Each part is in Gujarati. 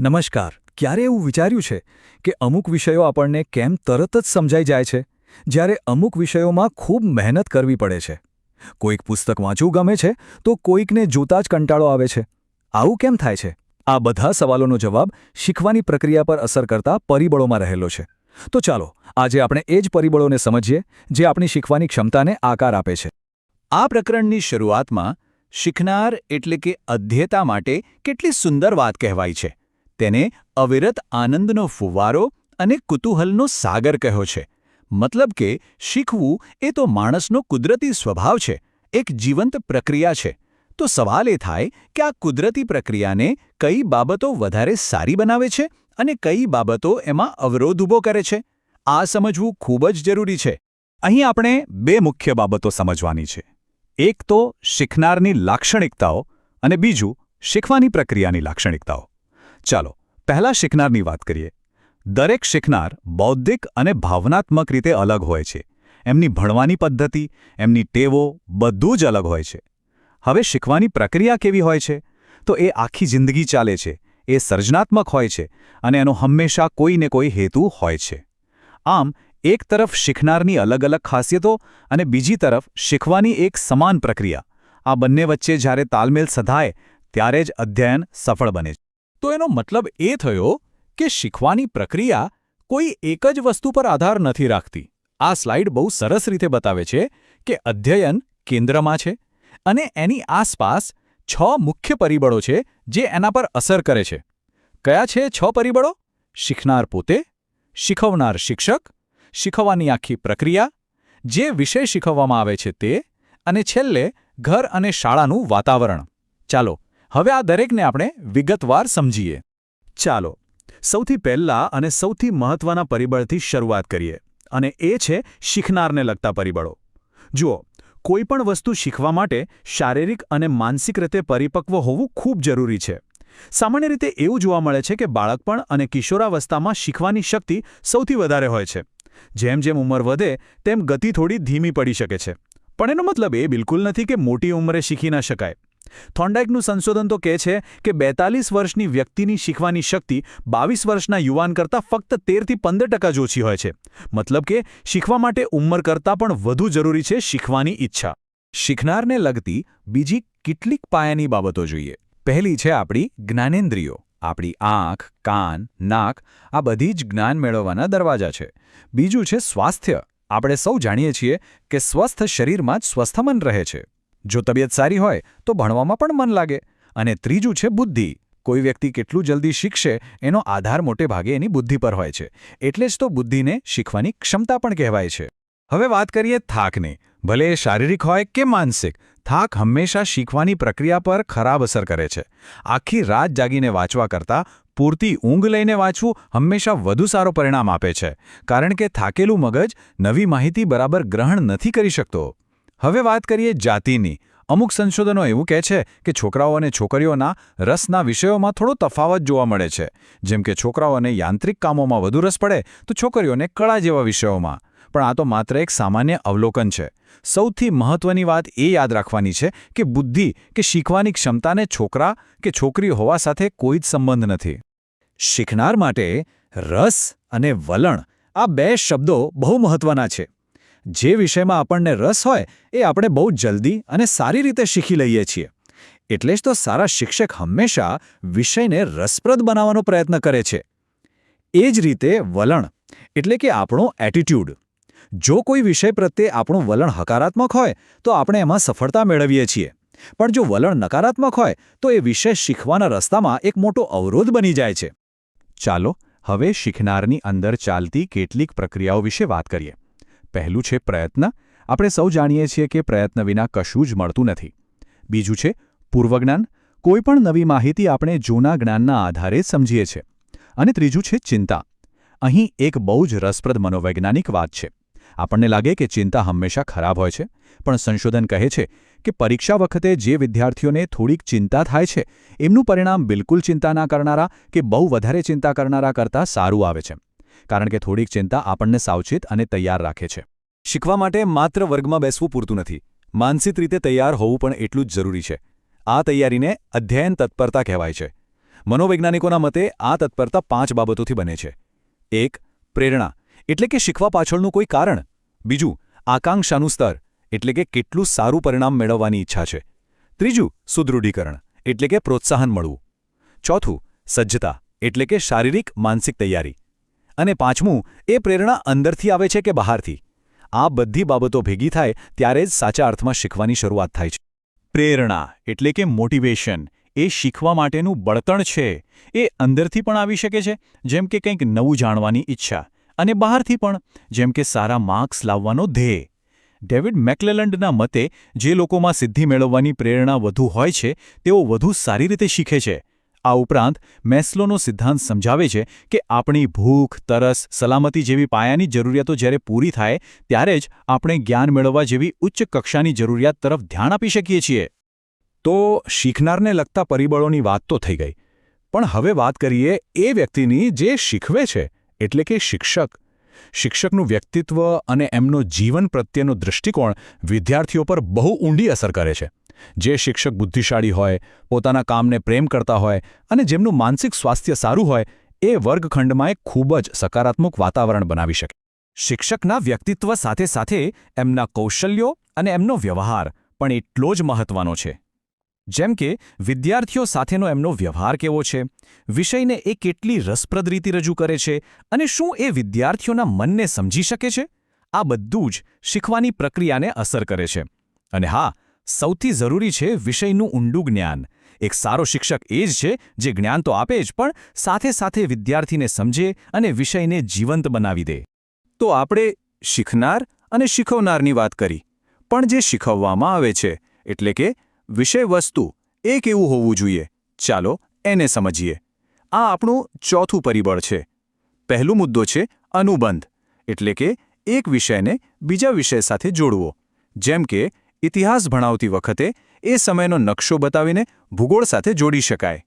નમસ્કાર. ક્યારે એવું વિચાર્યું છે કે અમુક વિષયો આપણને કેમ તરત જ સમજાઈ જાય છે? જ્યારે અમુક વિષયોમાં ખૂબ મહેનત કરવી પડે છે. કોઈક પુસ્તક વાંચવું ગમે છે તો કોઈકને જોતા જ કંટાળો આવે છે. આવું કેમ થાય છે? આ બધા સવાલોનો જવાબ શીખવાની પ્રક્રિયા પર અસર કરતા પરિબળોમાં રહેલો છે. તો ચાલો, આજે આપણે એ જ પરિબળોને સમજીએ જે આપણી શીખવાની ક્ષમતાને આકાર આપે છે. આ પ્રકરણની શરૂઆતમાં શીખનાર એટલે કે અધ્યેતા માટે કેટલી સુંદર વાત કહેવાય છે. તેને અવિરત આનંદનો ફુવારો અને કુતૂહલનો સાગર કહ્યો છે. મતલબ કે શીખવું એ તો માણસનો કુદરતી સ્વભાવ છે, એક જીવંત પ્રક્રિયા છે. તો સવાલ એ થાય કે આ કુદરતી પ્રક્રિયાને કઈ બાબતો વધારે સારી બનાવે છે અને કઈ બાબતો એમાં અવરોધ ઊભો કરે છે? આ સમજવું ખૂબ જ જરૂરી છે. અહીં આપણે બે મુખ્ય બાબતો સમજવાની છે. એક તો શીખનારની લાક્ષણિકતાઓ અને બીજું શીખવાની પ્રક્રિયાની લાક્ષણિકતાઓ. ચાલો પહેલા શીખનારની વાત કરીએ. દરેક શીખનાર બૌદ્ધિક અને ભાવનાત્મક રીતે અલગ હોય છે. એમની ભણવાની પદ્ધતિ, એમની ટેવો બધું જ અલગ હોય છે. હવે શીખવાની પ્રક્રિયા કેવી હોય છે? તો એ આખી જિંદગી ચાલે છે. એ સર્જનાત્મક હોય છે અને એનો હંમેશા કોઈને કોઈ હેતુ હોય છે. આમ, એક તરફ શીખનારની અલગ અલગ ખાસિયતો અને બીજી તરફ શીખવાની એક સમાન પ્રક્રિયા. આ બંને વચ્ચે જ્યારે તાલમેલ સધાય, ત્યારે જ અધ્યયન સફળ બને છે. તો એનો મતલબ એ થયો કે શીખવાની પ્રક્રિયા કોઈ એક જ વસ્તુ પર આધાર નથી રાખતી. આ સ્લાઇડ બહુ સરસ રીતે બતાવે છે કે અધ્યયન કેન્દ્રમાં છે અને એની આસપાસ છ મુખ્ય પરિબળો છે જે એના પર અસર કરે છે. કયા છે છ પરિબળો? શીખનાર પોતે, શીખવનાર શિક્ષક, શીખવાની આખી પ્રક્રિયા, જે વિષય શીખવવામાં આવે છે તે, અને છેલ્લે ઘર અને શાળાનું વાતાવરણ. ચાલો હવે આ દરેકને આપણે વિગતવાર સમજીએ. ચાલો, સૌથી પહેલા અને સૌથી મહત્વના પરિબળથી શરૂઆત કરીએ અને એ છે શીખનારને લગતા પરિબળો. જુઓ કોઈપણ વસ્તુ શીખવા માટે શારીરિક અને માનસિક રીતે પરિપક્વ હોવું ખૂબ જરૂરી છે. સામાન્ય રીતે એવું જોવા મળે છે કે બાળકપણ અને કિશોરાવસ્થામાં શીખવાની શક્તિ સૌથી વધારે હોય છે. જેમ જેમ ઉંમર વધે, તેમ ગતિ થોડી ધીમી પડી શકે છે. પણ એનો મતલબ એ બિલકુલ નથી કે મોટી ઉંમરે શીખી ન શકાય. થોન્ડાઇકનું સંશોધન તો કહે છે કે બેતાલીસ વર્ષની વ્યક્તિની શીખવાની શક્તિ બાવીસ વર્ષના યુવાન કરતાં ફક્ત તેરથી પંદર ટકા જ ઓછી હોય છે. મતલબ કે શીખવા માટે ઉંમર કરતાં પણ વધુ જરૂરી છે શીખવાની ઈચ્છા. શીખનારને લગતી બીજી કેટલીક પાયાની બાબતો જોઈએ. પહેલી છે આપણી જ્ઞાનેન્દ્રિયો. આપણી આંખ, કાન, નાક, આ બધી જ જ્ઞાન મેળવવાના દરવાજા છે. બીજું છે સ્વાસ્થ્ય. આપણે સૌ જાણીએ છીએ કે સ્વસ્થ શરીરમાં જ સ્વસ્થ મન રહે છે. જો તબિયત સારી હોય, તો ભણવામાં પણ મન લાગે. અને ત્રીજું છે બુદ્ધિ. કોઈ વ્યક્તિ કેટલું જલ્દી શીખશે, એનો આધાર મોટે ભાગે એની બુદ્ધિ પર હોય છે. એટલે જ તો બુદ્ધિને શીખવાની ક્ષમતા પણ કહેવાય છે. હવે વાત કરીએ થાકની. ભલે એ શારીરિક હોય કે માનસિક, થાક હંમેશા શીખવાની પ્રક્રિયા પર ખરાબ અસર કરે છે. આખી રાત જાગીને વાંચવા કરતાં, પૂરતી ઊંઘ લઈને વાંચવું હંમેશા વધુ સારો પરિણામ આપે છે. કારણ કે થાકેલું મગજ નવી માહિતી બરાબર ગ્રહણ નથી કરી શકતો. હવે વાત કરીએ જાતિની. અમુક સંશોધનો એવું કહે છે કે છોકરાઓ અને છોકરીઓના રસના વિષયોમાં થોડો તફાવત જોવા મળે છે. જેમ કે છોકરાઓને યાંત્રિક કામોમાં વધુ રસ પડે તો છોકરીઓને કળા જેવા વિષયોમાં. પણ આ તો માત્ર એક સામાન્ય અવલોકન છે. સૌથી મહત્વની વાત એ યાદ રાખવાની છે કે બુદ્ધિ કે શીખવાની ક્ષમતાને છોકરા કે છોકરી હોવા સાથે કોઈ જ સંબંધ નથી. શીખનાર માટે રસ અને વલણ આ બે શબ્દો બહુ મહત્વના છે. જે વિષયમાં આપણને રસ હોય એ આપણે બહુ જલ્દી અને સારી રીતે શીખી લઈએ છીએ. એટલે જ તો સારા શિક્ષક હંમેશા વિષયને રસપ્રદ બનાવવાનો પ્રયત્ન કરે છે. એ જ રીતે વલણ, એટલે કે આપણો એટીટ્યૂડ જો કોઈ વિષય પ્રત્યે આપણું વલણ હકારાત્મક હોય, તો આપણે એમાં સફળતા મેળવીએ છીએ. પણ જો વલણ નકારાત્મક હોય, તો એ વિષય શીખવાના રસ્તામાં એક મોટો અવરોધ બની જાય છે. ચાલો, હવે શીખનારની અંદર ચાલતી કેટલીક પ્રક્રિયાઓ વિશે વાત કરીએ. પહેલું છે પ્રયત્ન. આપણે સૌ જાણીએ છીએ કે પ્રયત્ન વિના કશું જ મળતું નથી. બીજું છે પૂર્વજ્ઞાન. કોઈપણ નવી માહિતી આપણે જૂના જ્ઞાનના આધારે સમજીએ છીએ. અને ત્રીજું છે ચિંતા. અહીં એક બહુ જ રસપ્રદ મનોવૈજ્ઞાનિક વાત છે. આપણને લાગે કે ચિંતા હંમેશા ખરાબ હોય છે, પણ સંશોધન કહે છે કે પરીક્ષા વખતે જે વિદ્યાર્થીઓને થોડીક ચિંતા થાય છે, એમનું પરિણામ બિલકુલ ચિંતા ના કરનારા કે બહુ વધારે ચિંતા કરનારા કરતાં સારું આવે છે. કારણ કે થોડીક ચિંતા આપણને સાવચેત અને તૈયાર રાખે છે. શીખવા માટે માત્ર વર્ગમાં બેસવું પૂરતું નથી. માનસિક રીતે તૈયાર હોવું પણ એટલું જ જરૂરી છે. આ તૈયારીને અધ્યયન તત્પરતા કહેવાય છે. મનોવૈજ્ઞાનિકોના મતે આ તત્પરતા પાંચ બાબતોથી બને છે. એક, પ્રેરણા, એટલે કે શીખવા પાછળનું કોઈ કારણ. બીજું, આકાંક્ષાનું સ્તર, એટલે કે કેટલું સારું પરિણામ મેળવવાની ઈચ્છા છે. ત્રીજું, સુદૃઢીકરણ, એટલે કે પ્રોત્સાહન મળવું. ચોથું, સજ્જતા, એટલે કે શારીરિક માનસિક તૈયારી. અને પાંચમું, એ પ્રેરણા અંદરથી આવે છે કે બહારથી. આ બધી બાબતો ભેગી થાય ત્યારે જ સાચા અર્થમાં શીખવાની શરૂઆત થાય છે. પ્રેરણા એટલે કે મોટિવેશન, એ શીખવા માટેનું બળતણ છે. એ અંદરથી પણ આવી શકે છે, જેમ કે કંઈક નવું જાણવાની ઈચ્છા, અને બહારથી પણ, જેમ કે સારા માર્ક્સ લાવવાનો ધ્યેય. ડેવિડ મેકલેલન્ડના મતે, જે લોકોમાં સિદ્ધિ મેળવવાની પ્રેરણા વધુ હોય છે, તેઓ વધુ સારી રીતે શીખે છે. આ ઉપરાંત મેસ્લોનો સિદ્ધાંત સમજાવે છે કે આપણી ભૂખ, તરસ, સલામતી જેવી પાયાની જરૂરિયાતો જ્યારે પૂરી થાય, ત્યારે જ આપણે જ્ઞાન મેળવવા જેવી ઉચ્ચ કક્ષાની જરૂરિયાત તરફ ધ્યાન આપી શકીએ છીએ. તો શીખનારને લગતા પરિબળોની વાત તો થઈ ગઈ. પણ હવે વાત કરીએ એ વ્યક્તિની જે શીખવે છે, એટલે કે શિક્ષક. શિક્ષકનું વ્યક્તિત્વ અને એમનો જીવન પ્રત્યેનો દૃષ્ટિકોણ વિદ્યાર્થીઓ પર બહુ ઊંડી અસર કરે છે. જે શિક્ષક બુદ્ધિશાળી હોય, પોતાના કામને પ્રેમ કરતા હોય અને જેમનું માનસિક સ્વાસ્થ્ય સારું હોય, એ વર્ગખંડમાં એક ખૂબ જ સકારાત્મક વાતાવરણ બનાવી શકે. શિક્ષકના વ્યક્તિત્વ સાથે સાથે એમના કૌશલ્યો અને એમનો વ્યવહાર પણ એટલો જ મહત્વનો છે. જેમ કે, વિદ્યાર્થીઓ સાથેનો એમનો વ્યવહાર કેવો છે, વિષયને એ કેટલી રસપ્રદ રીતે રજૂ કરે છે અને શું એ વિદ્યાર્થીઓના મનને સમજી શકે છે? આ બધું જ શીખવાની પ્રક્રિયાને અસર કરે છે. અને હા સૌથી જરૂરી છે વિષયનું ઊંડું જ્ઞાન. એક સારો શિક્ષક એ જ છે જે જ્ઞાન તો આપે જ, પણ સાથે સાથે વિદ્યાર્થીને સમજે અને વિષયને જીવંત બનાવી દે. તો આપણે શીખનાર અને શીખવનારની વાત કરી. પણ જે શીખવવામાં આવે છે, એટલે કે વિષય વસ્તુ એ કેવું હોવું જોઈએ. ચાલો, એને સમજીએ. આ આપણું ચોથું પરિબળ છે. પહેલું મુદ્દો છે અનુબંધ, એટલે કે એક વિષયને બીજા વિષય સાથે જોડવો. જેમ કે ઇતિહાસ ભણાવતી વખતે એ સમયનો નકશો બતાવીને ભૂગોળ સાથે જોડી શકાય.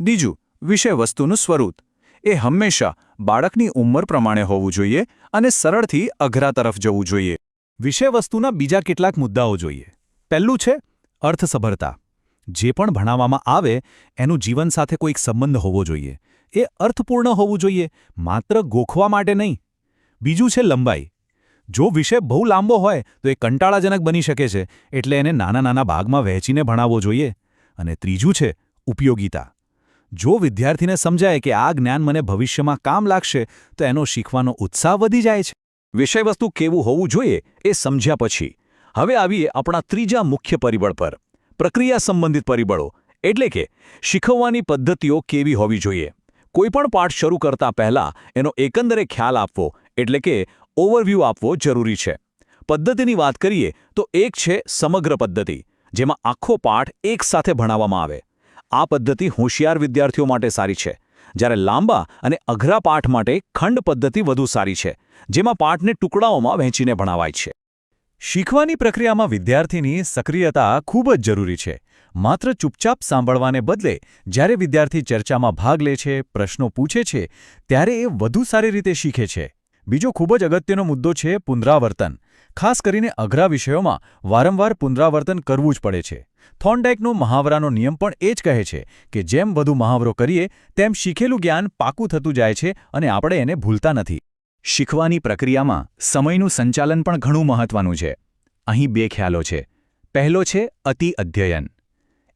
બીજું, વિષય વસ્તુનું સ્વરૂપ. એ હંમેશા બાળકની ઉંમર પ્રમાણે હોવું જોઈએ અને સરળથી અઘરા તરફ જવું જોઈએ. વિષયવસ્તુના બીજા કેટલાક મુદ્દાઓ જોઈએ. પહેલું છે, અર્થસભરતા. જે પણ ભણાવવામાં આવે, એનું જીવન સાથે કોઈક સંબંધ હોવો જોઈએ. એ અર્થપૂર્ણ હોવું જોઈએ, માત્ર ગોખવા માટે નહીં. બીજું છે લંબાઈ. જો વિષય બહુ લાંબો હોય, તો એ કંટાળાજનક બની શકે છે, એટલે એને નાના નાના ભાગમાં વહેંચીને ભણાવવો જોઈએ. અને ત્રીજું છે, ઉપયોગિતા. જો વિદ્યાર્થીને સમજાય કે આ જ્ઞાન મને ભવિષ્યમાં કામ લાગશે, તો એનો શીખવાનો ઉત્સાહ વધી જાય છે. વિષયવસ્તુ કેવું હોવું જોઈએ, એ સમજ્યા પછી. હવે આવીએ આપણા ત્રીજા મુખ્ય પરિબળ પર. પ્રક્રિયા સંબંધિત પરિબળો. એટલે કે, શીખવવાની પદ્ધતિઓ કેવી હોવી જોઈએ. કોઈપણ પાઠ શરૂ કરતા પહેલા એનો એકંદરે ખ્યાલ આપવો, એટલે કે ઓવરવ્યૂ આપવો જરૂરી છે. પદ્ધતિની વાત કરીએ તો એક છે સમગ્ર પદ્ધતિ, જેમાં આખો પાઠ એકસાથે ભણાવવામાં આવે. આ પદ્ધતિ હોશિયાર વિદ્યાર્થીઓ માટે સારી છે. જ્યારે લાંબા અને અઘરા પાઠ માટે ખંડ પદ્ધતિ વધુ સારી છે, જેમાં પાઠને ટુકડાઓમાં વહેંચીને ભણાવાય છે. શીખવાની પ્રક્રિયામાં વિદ્યાર્થીની સક્રિયતા ખૂબ જ જરૂરી છે. માત્ર ચૂપચાપ સાંભળવાને બદલે, જ્યારે વિદ્યાર્થી ચર્ચામાં ભાગ લે છે, પ્રશ્નો પૂછે છે, ત્યારે એ વધુ સારી રીતે શીખે છે. બીજો ખૂબ જ અગત્યનો મુદ્દો છે પુનરાવર્તન. ખાસ કરીને અઘરા વિષયોમાં વારંવાર પુનરાવર્તન કરવું જ પડે છે. થોર્નડાઇકનો મહાવરાનો નિયમ પણ એ જ કહે છે કે જેમ વધુ મહાવરો કરીએ, તેમ શીખેલું જ્ઞાન પાકું થતું જાય છે અને આપણે એને ભૂલતા નથી. શીખવાની પ્રક્રિયામાં સમયનું સંચાલન પણ ઘણું મહત્વનું છે. અહીં બે ખ્યાલો છે. પહેલો છે અતિ અધ્યયન.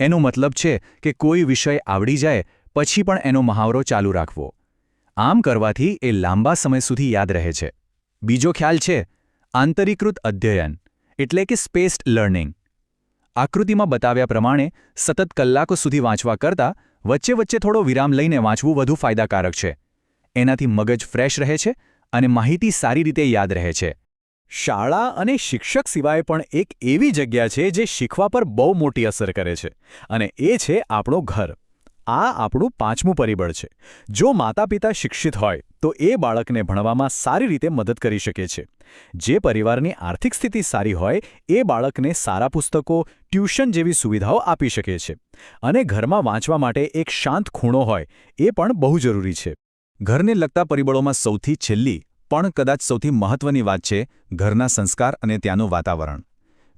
એનો મતલબ છે કે કોઈ વિષય આવડી જાય, પછી પણ એનો મહાવરો ચાલુ રાખવો. આમ કરવાથી એ લાંબા સમય સુધી યાદ રહે છે. બીજો ખ્યાલ છે, આંતરીકૃત અધ્યયન, એટલે કે સ્પેસ્ડ લર્નિંગ. આકૃતિમાં બતાવ્યા પ્રમાણે, સતત કલાકો સુધી વાંચવા કરતાં વચ્ચે વચ્ચે થોડો વિરામ લઈને વાંચવું વધુ ફાયદાકારક છે. એનાથી મગજ ફ્રેશ રહે છે અને માહિતી સારી રીતે યાદ રહે છે. શાળા અને શિક્ષક સિવાય પણ એક એવી જગ્યા છે જે શીખવા પર બહુ મોટી અસર કરે છે અને એ છે આપણો ઘર. આ આપણું પાંચમું પરિબળ છે. જો માતા પિતા શિક્ષિત હોય, તો એ બાળકને ભણવામાં સારી રીતે મદદ કરી શકે છે. જે પરિવારની આર્થિક સ્થિતિ સારી હોય, એ બાળકને સારા પુસ્તકો, ટ્યુશન જેવી સુવિધાઓ આપી શકે છે. અને ઘરમાં વાંચવા માટે એક શાંત ખૂણો હોય, એ પણ બહુ જરૂરી છે. ઘરને લગતા પરિબળોમાં સૌથી છેલ્લી, પણ કદાચ સૌથી મહત્વની વાત છે, ઘરના સંસ્કાર અને ત્યાંનું વાતાવરણ.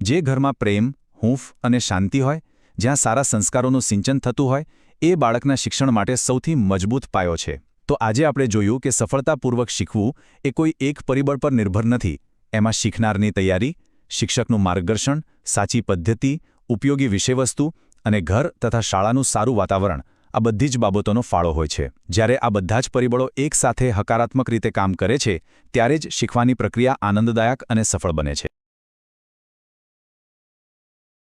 જે ઘરમાં પ્રેમ, હૂંફ અને શાંતિ હોય, જ્યાં સારા સંસ્કારોનું સિંચન થતું હોય એ બાળકના શિક્ષણ માટે સૌથી મજબૂત પાયો છે. તો આજે આપણે જોયું કે સફળતાપૂર્વક શીખવું એ કોઈ એક પરિબળ પર નિર્ભર નથી. એમાં શીખનારની તૈયારી, શિક્ષકનું માર્ગદર્શન, સાચી પદ્ધતિ, ઉપયોગી વિષયવસ્તુ અને ઘર તથા શાળાનું સારું વાતાવરણ આ બધી જ બાબતોનો ફાળો હોય છે. જ્યારે આ બધા જ પરિબળો એકસાથે હકારાત્મક રીતે કામ કરે છે, ત્યારે જ શીખવાની પ્રક્રિયા આનંદદાયક અને સફળ બને છે.